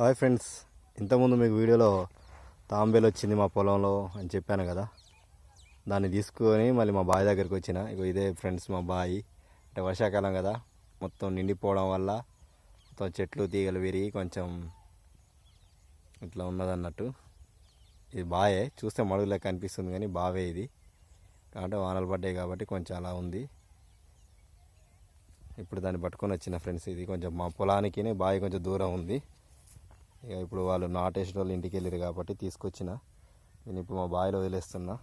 Hi friends ఇంతకుముందు మీకు వీడియోలో తాంబేలు వచ్చింది మా పొలంలో అని చెప్పాను కదా. దాన్ని తీసుకొని మళ్ళీ మా బావి దగ్గరికి వచ్చిన. ఇగో ఇదే ఫ్రెండ్స్ మా బావి. అంటే వర్షాకాలం కదా మొత్తం నిండిపోవడం వల్ల మొత్తం చెట్లు తీగలు విరిగి కొంచెం ఇట్లా ఉన్నదన్నట్టు. ఇది బావే చూస్తే మడుగులే కనిపిస్తుంది కానీ బావే ఇది. కాబట్టి వానలు పడ్డాయి కాబట్టి కొంచెం అలా ఉంది. ఇప్పుడు దాన్ని పట్టుకొని వచ్చిన ఫ్రెండ్స్ ఇది. కొంచెం మా పొలానికి బావి కొంచెం దూరం ఉంది. ఇక ఇప్పుడు వాళ్ళు నాటేసిన వాళ్ళు ఇంటికి వెళ్ళారు కాబట్టి తీసుకొచ్చిన. నేను ఇప్పుడు మా బావిలో వదిలేస్తున్నా.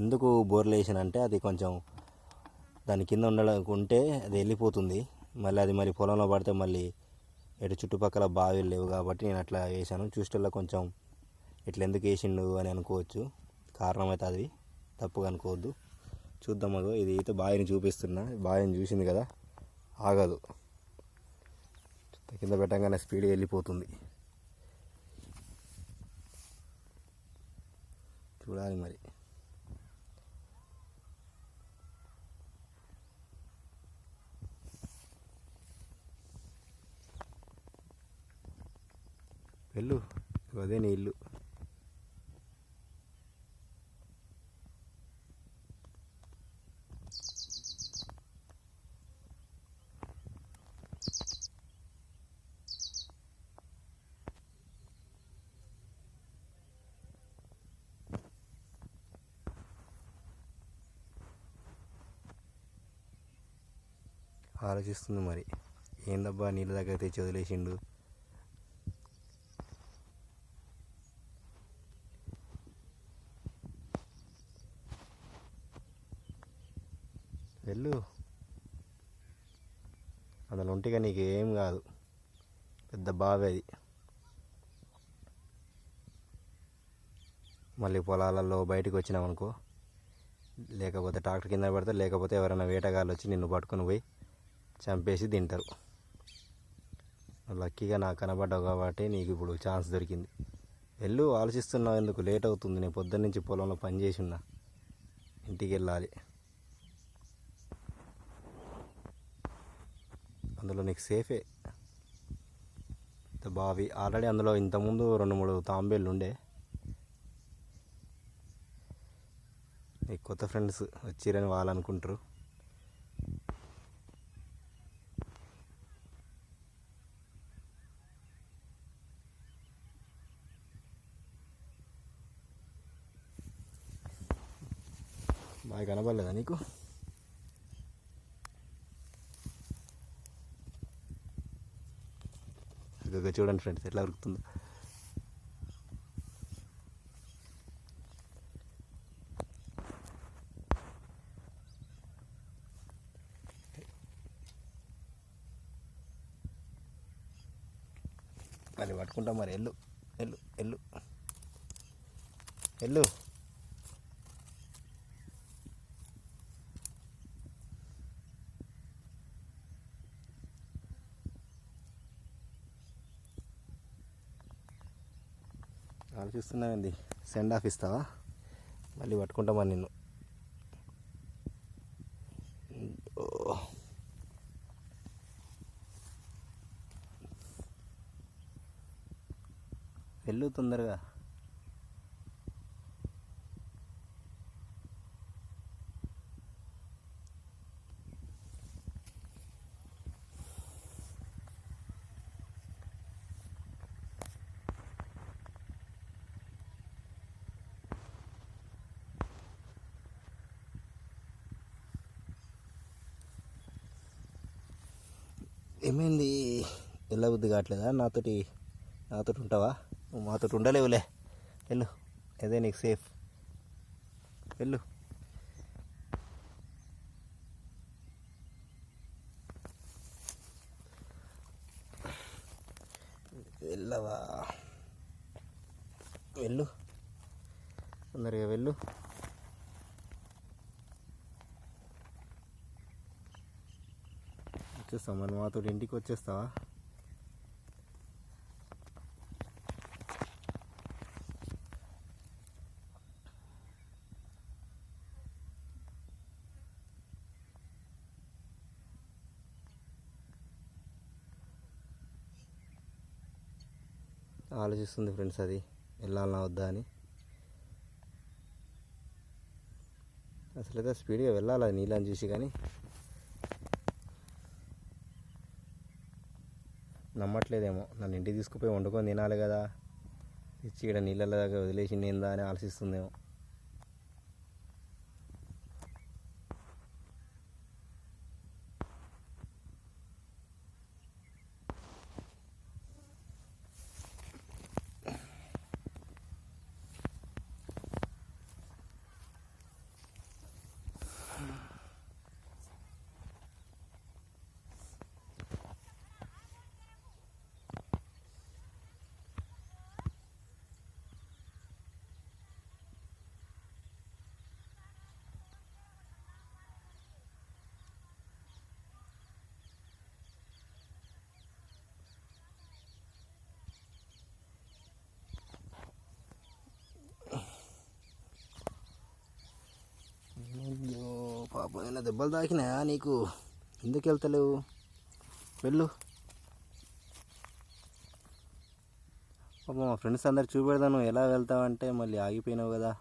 ఎందుకు బోర్లు వేసానంటే అంటే అది కొంచెం దాని కింద ఉండడం ఉంటే అది వెళ్ళిపోతుంది. మళ్ళీ అది మరి పొలంలో పడితే మళ్ళీ ఎటు చుట్టుపక్కల బావిలు లేవు కాబట్టి నేను అట్లా వేసాను చూసేలా కొంచెం ఇట్లా ఎందుకు వేసిండు అని అనుకోవచ్చు. కారణం అయితే అది తప్పుగా అనుకోవద్దు. చూద్దాం అదో. ఇది అయితే బావిని చూపిస్తున్నా. బావిని చూసింది కదా. ఆగదు. కింద పెట్టగానే స్పీడ్గా వెళ్ళిపోతుంది. చూడాలి మరి. వెళ్ళు. అదే నీ ఇల్లు. ఆలోచిస్తుంది మరి. ఏందబ్బా నీళ్ళ దగ్గర తెచ్చి వదిలేసిండు? వెళ్ళు. అందులో ఉంటేగా నీకు ఏం కాదు. పెద్ద బావి అది. మళ్ళీ పొలాలలో బయటకు వచ్చినామనుకో లేకపోతే ట్రాక్టర్ కింద పడితే లేకపోతే ఎవరైనా వేటగాళ్ళు వచ్చి నిన్ను పట్టుకొని పోయి చంపేసి తింటారు. లక్కీగా నాకు కనబడ్డావు కాబట్టి నీకు ఇప్పుడు ఛాన్స్ దొరికింది. వెళ్ళు ఆలోచిస్తున్నావు ఎందుకు? లేట్ అవుతుంది. నేను పొద్దున్న నుంచి పొలంలో పని చేసి ఉన్నా. ఇంటికి వెళ్ళాలి అందులో నీకు సేఫే. ఇంత బావి. ఆల్రెడీ అందులో ఇంతకుముందు రెండు మూడు తాంబేళ్ళు ఉండే. నీకు కొత్త ఫ్రెండ్స్ వచ్చిరని వాళ్ళు అనుకుంటారు. బాగా కనబడలేదా నీకు? చూడండి ఫ్రెండ్స్ ఎట్లా ఉరుకుతుందో. మరి పట్టుకుంటాం మరి ఎల్లు ఎల్లు ఎల్లు ఎల్లు ఆలోచిస్తున్నానండి సెండ్ ఆఫ్ ఇస్తావా? మళ్ళీ పట్టుకుంటామా నిన్ను. వెళ్ళు తొందరగా. ఏమైంది? వెళ్ళబుద్ధి కావట్లేదా? నాతోటి నాతోటి ఉంటావా? నువ్వు మాతోటి ఉండలేవులే. వెళ్ళు. అదే నీకు సేఫ్ వెళ్ళు. వెళ్ళవా? వెళ్ళు. తొందరగా వెళ్ళు. వచ్చేస్తాం. మరి మాతో ఇంటికి వచ్చేస్తావా? ఆలోచిస్తుంది ఫ్రెండ్స్ అది. వెళ్ళాలన్నా వద్దా అని. అసలు అయితే స్పీడ్గా వెళ్ళాలి నీళ్ళని చూసి కానీ? నమ్మట్లేదేమో. నన్ను ఇంటికి తీసుకుపోయి వండుకొని తినాలి కదా. ఇచ్చి ఇక్కడ నీళ్ళ దగ్గర వదిలేసింది ఏందా అని ఆలోచిస్తుందేమో. అయ్యో పాపం ఏమైనా దెబ్బలు తాకినాయా నీకు? ఎందుకు వెళ్తలేవు? వెళ్ళు. పాపం మా ఫ్రెండ్స్ అందరు చూపెడతాను. ఎలా వెళ్తావంటే మళ్ళీ ఆగిపోయినావు కదా.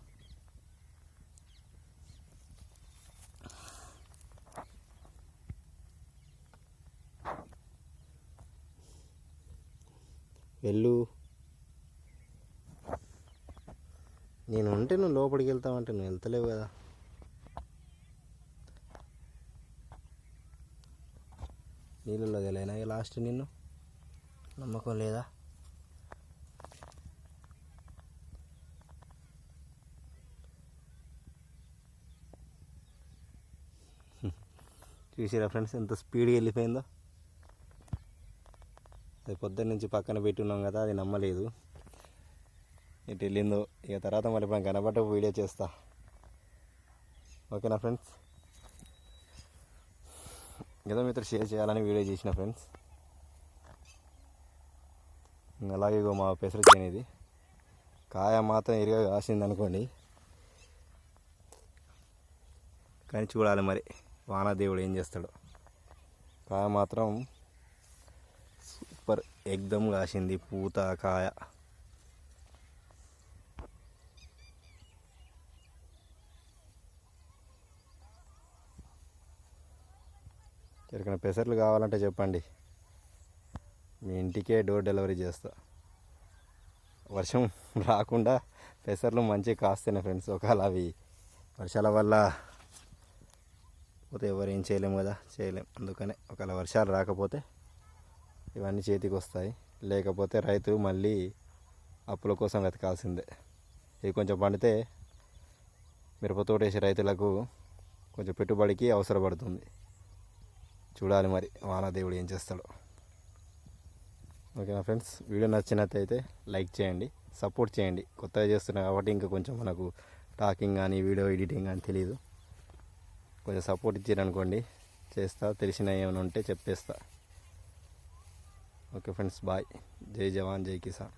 వెళ్ళు. నేను ఉంటే నువ్వు లోపలికి వెళ్తావంటే నువ్వు వెళ్తలేవు కదా. నీళ్ళలో తెలియనా లాస్ట్ నిన్ను? నమ్మకం లేదా? చూసిరా ఫ్రెండ్స్ ఎంత స్పీడ్గా వెళ్ళిపోయిందో? అది పొద్దున్న నుంచి పక్కన పెట్టున్నాం కదా అది నమ్మలేదు. ఎటు వెళ్ళిందో? ఇక తర్వాత మళ్ళీ ఇప్పుడు కనబడ్డ వీడియో చేస్తా. ఓకేనా ఫ్రెండ్స్ ఏదో మీతో షేర్ చేయాలని వీడియో చేసిన ఫ్రెండ్స్. అలాగే మా పెసర చేను కాయ మాత్రం ఇరిగా కాసింది అనుకోండి. కానీ చూడాలి మరి వానాదేవుడు ఏం చేస్తాడు. కాయ మాత్రం సూపర్ ఎగ్దమ్ కాసింది పూత కాయ. ఎవరికైనా పెసర్లు కావాలంటే చెప్పండి. మీ ఇంటికే డోర్ డెలివరీ చేస్తా. వర్షం రాకుండా పెసర్లు మంచిగా కాస్తాయి ఫ్రెండ్స్ ఒకవేళ అవి వర్షాల వల్ల పోతే ఎవరు ఏం చేయలేము కదా చేయలేం. అందుకనే ఒకవేళ వర్షాలు రాకపోతే ఇవన్నీ చేతికి వస్తాయి. లేకపోతే రైతు మళ్ళీ అప్పుల కోసం వెతకాల్సిందే. ఇవి కొంచెం పండితే మిరపతోటేసే వేసే రైతులకు కొంచెం పెట్టుబడికి అవసరపడుతుంది. చూడాలి మరి వానాదేవుడు ఏం చేస్తాడో. ఓకేనా ఫ్రెండ్స్? వీడియో నచ్చినట్టయితే లైక్ చేయండి సపోర్ట్ చేయండి. కొత్తగా చేస్తున్నా కాబట్టి ఇంకా కొంచెం మనకు టాకింగ్ కానీ వీడియో ఎడిటింగ్ కానీ తెలియదు కొంచెం సపోర్ట్ ఇచ్చారనుకోండి చేస్తా. తెలిసిన ఏమైనా ఉంటే చెప్పేస్తా. Okay friends bye. జై జవాన్ జై కిసాన్.